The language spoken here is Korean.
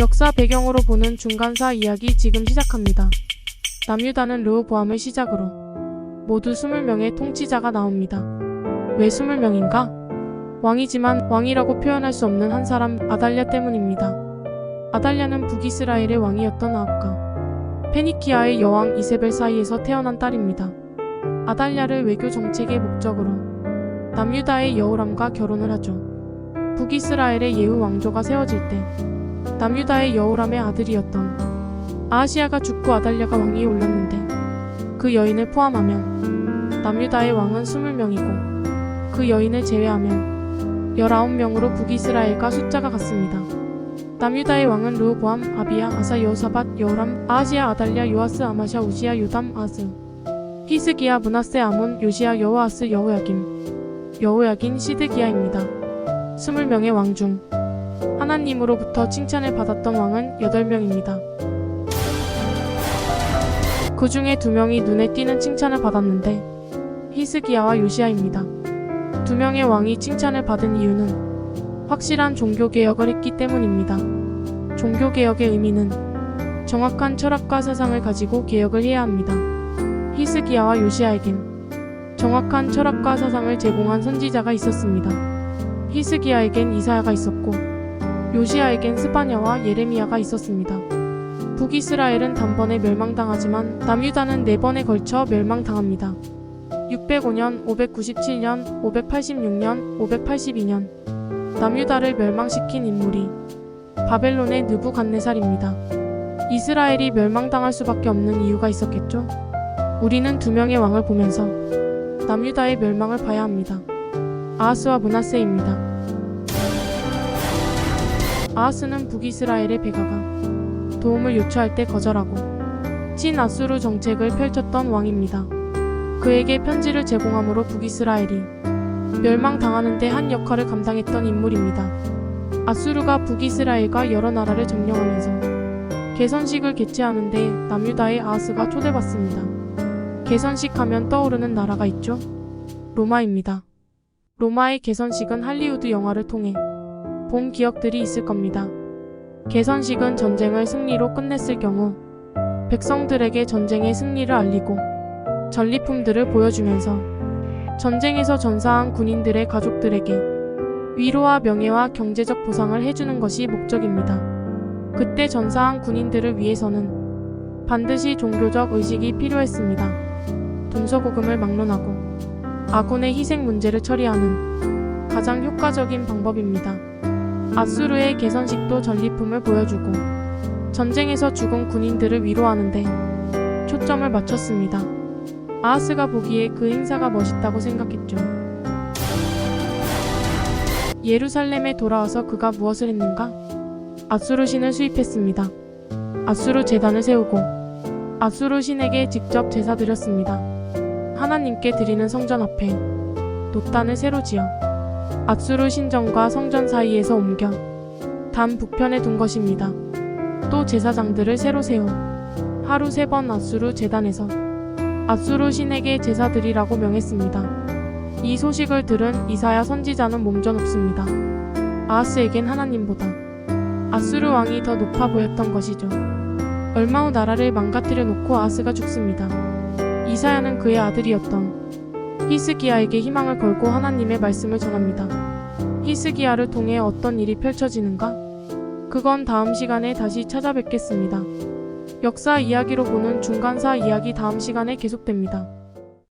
역사 배경으로 보는 중간사 이야기 지금 시작합니다. 남유다는 르호보암을 시작으로 모두 20명의 통치자가 나옵니다. 왜 20명인가? 왕이지만 왕이라고 표현할 수 없는 한 사람 아달랴 때문입니다. 아달랴는 북이스라엘의 왕이었던 아합과 페니키아의 여왕 이세벨 사이에서 태어난 딸입니다. 아달랴를 외교 정책의 목적으로 남유다의 여호람과 결혼을 하죠. 북이스라엘의 예후 왕조가 세워질 때 남유다의 여호람의 아들이었던 아하시아가 죽고 아달랴가 왕위에 올랐는데 그 여인을 포함하면 남유다의 왕은 20명이고 그 여인을 제외하면 19명으로 북이스라엘과 숫자가 같습니다. 남유다의 왕은 르호보암, 아비야, 아사, 여호사밧, 여호람, 아하시아, 아달랴, 요아스, 아마샤, 우시야, 요담, 아스, 히스기야, 문하세, 아몬, 요시야, 여호아스, 여호야김, 여호야긴, 시드기야입니다. 20명의 왕 중 하나님으로부터 칭찬을 받았던 왕은 8명입니다. 그 중에 두 명이 눈에 띄는 칭찬을 받았는데 히스기야와 요시야입니다. 두 명의 왕이 칭찬을 받은 이유는 확실한 종교개혁을 했기 때문입니다. 종교개혁의 의미는 정확한 철학과 사상을 가지고 개혁을 해야 합니다. 히스기야와 요시야에겐 정확한 철학과 사상을 제공한 선지자가 있었습니다. 히스기야에겐 이사야가 있었고 요시야에겐 스파냐와 예레미야가 있었습니다. 북이스라엘은 단번에 멸망당하지만 남유다는 네 번에 걸쳐 멸망당합니다. 605년, 597년, 586년, 582년 남유다를 멸망시킨 인물이 바벨론의 느부갓네살입니다. 이스라엘이 멸망당할 수밖에 없는 이유가 있었겠죠? 우리는 두 명의 왕을 보면서 남유다의 멸망을 봐야 합니다. 아하스와 문하세입니다. 아하스는 북이스라엘의 베가가 도움을 요청할 때 거절하고 친아수르 정책을 펼쳤던 왕입니다. 그에게 편지를 제공함으로 북이스라엘이 멸망당하는 데 한 역할을 감당했던 인물입니다. 아수르가 북이스라엘과 여러 나라를 점령하면서 개선식을 개최하는데 남유다의 아하스가 초대받습니다. 개선식 하면 떠오르는 나라가 있죠? 로마입니다. 로마의 개선식은 할리우드 영화를 통해 본 기억들이 있을 겁니다. 개선식은 전쟁을 승리로 끝냈을 경우 백성들에게 전쟁의 승리를 알리고 전리품들을 보여주면서 전쟁에서 전사한 군인들의 가족들에게 위로와 명예와 경제적 보상을 해주는 것이 목적입니다. 그때 전사한 군인들을 위해서는 반드시 종교적 의식이 필요했습니다. 동서고금을 막론하고 아군의 희생 문제를 처리하는 가장 효과적인 방법입니다. 아수르의 개선식도 전리품을 보여주고 전쟁에서 죽은 군인들을 위로하는데 초점을 맞췄습니다. 아하스가 보기에 그 행사가 멋있다고 생각했죠. 예루살렘에 돌아와서 그가 무엇을 했는가? 아수르 신을 수입했습니다. 아수르 재단을 세우고 아수르 신에게 직접 제사 드렸습니다. 하나님께 드리는 성전 앞에 노단을 새로 지어 아수르 신전과 성전 사이에서 옮겨 단 북편에 둔 것입니다. 또 제사장들을 새로 세워 하루 세번 아수르 재단에서 아수르 신에게 제사 드리라고 명했습니다. 이 소식을 들은 이사야 선지자는 몸져눕습니다. 아하스에겐 하나님보다 아수르 왕이 더 높아 보였던 것이죠. 얼마 후 나라를 망가뜨려 놓고 아하스가 죽습니다. 이사야는 그의 아들이었던 히스기야에게 희망을 걸고 하나님의 말씀을 전합니다. 히스기야를 통해 어떤 일이 펼쳐지는가? 그건 다음 시간에 다시 찾아뵙겠습니다. 역사 이야기로 보는 중간사 이야기 다음 시간에 계속됩니다.